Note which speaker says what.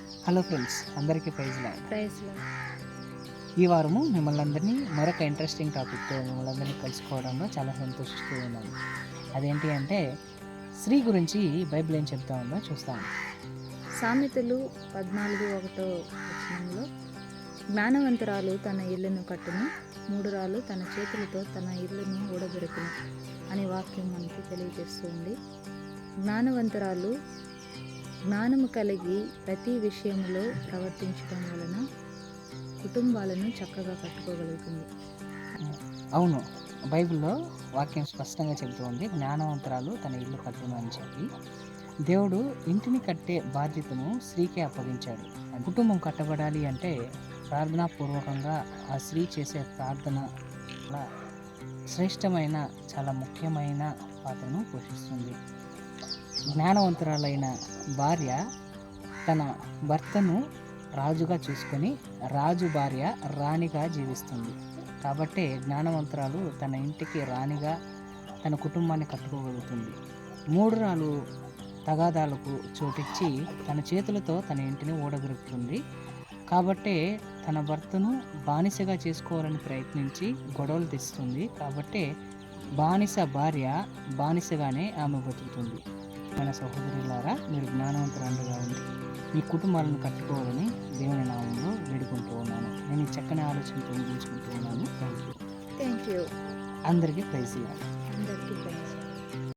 Speaker 1: Hello friends అందరికీ praise lord.
Speaker 2: ప్రైజ్లో
Speaker 1: ఈ వారము మిమ్మల్ని అందరినీ మరొక ఇంట్రెస్టింగ్ టాపిక్తో మిమ్మల్ని అందరినీ కలుసుకోవడంలో చాలా సంతోషిస్తూ ఉన్నాను అదేంటి అంటే స్త్రీ గురించి బైబిల్ ఏం చెప్తా ఉందో చూస్తాము
Speaker 2: సామెతలు పద్నాలుగు ఒకటో వచనంలో జ్ఞానవంతురాలు తన ఇల్లును కట్టును మూడురాలు తన చేతులతో తన ఇల్లును ఊడబెరుకును అనే వాక్యం మనకి తెలియజేస్తుంది జ్ఞానవంతురాలు జ్ఞానము కలిగి ప్రతి విషయంలో ప్రవర్తించడం వలన కుటుంబాలను చక్కగా కట్టుకోగలుగుతుంది
Speaker 1: అవును. బైబిల్లో వాక్యం స్పష్టంగా చెబుతూ ఉంది జ్ఞానవంతరాలు తన ఇల్లు కట్టును అని చెప్పి. దేవుడు ఇంటిని కట్టే బాధ్యతను స్త్రీకే అప్పగించాడు. కుటుంబం కట్టబడాలి అంటే ప్రార్థనాపూర్వకంగా ఆ స్త్రీ చేసే ప్రార్థన శ్రేష్టమైన చాలా ముఖ్యమైన పాత్రను పోషిస్తుంది. జ్ఞానవంతురాలైన భార్య తన భర్తను రాజుగా చూసుకొని రాజు భార్య రాణిగా జీవిస్తుంది. కాబట్టే జ్ఞానవంతురాలు తన ఇంటికి రాణిగా తన కుటుంబాన్ని కట్టుకోగలుగుతుంది. మూడు రాలు తగాదాలకు చోటిచ్చి తన చేతులతో తన ఇంటిని ఓడగలుగుతుంది కాబట్టే తన భర్తను బానిసగా చేసుకోవాలని ప్రయత్నించి గొడవలు తెస్తుంది. కాబట్టే బానిస భార్య బానిసగానే ఆమె బతుకుతుంది. మన సహోదరులారా మీరు జ్ఞానవంతురాలుగా ఉండి మీ కుటుంబాలను కట్టుకోవాలని దేవుని నామంలో వేడుకుంటూ ఉన్నాను. నేను ఈ చక్కని ఆలోచనతో ముగించుకుంటూ ఉన్నాను. థ్యాంక్ యూ
Speaker 2: థ్యాంక్ యూ
Speaker 1: అందరికీ ప్రైజ్ ఇవ్వాలి.
Speaker 2: అందరికీ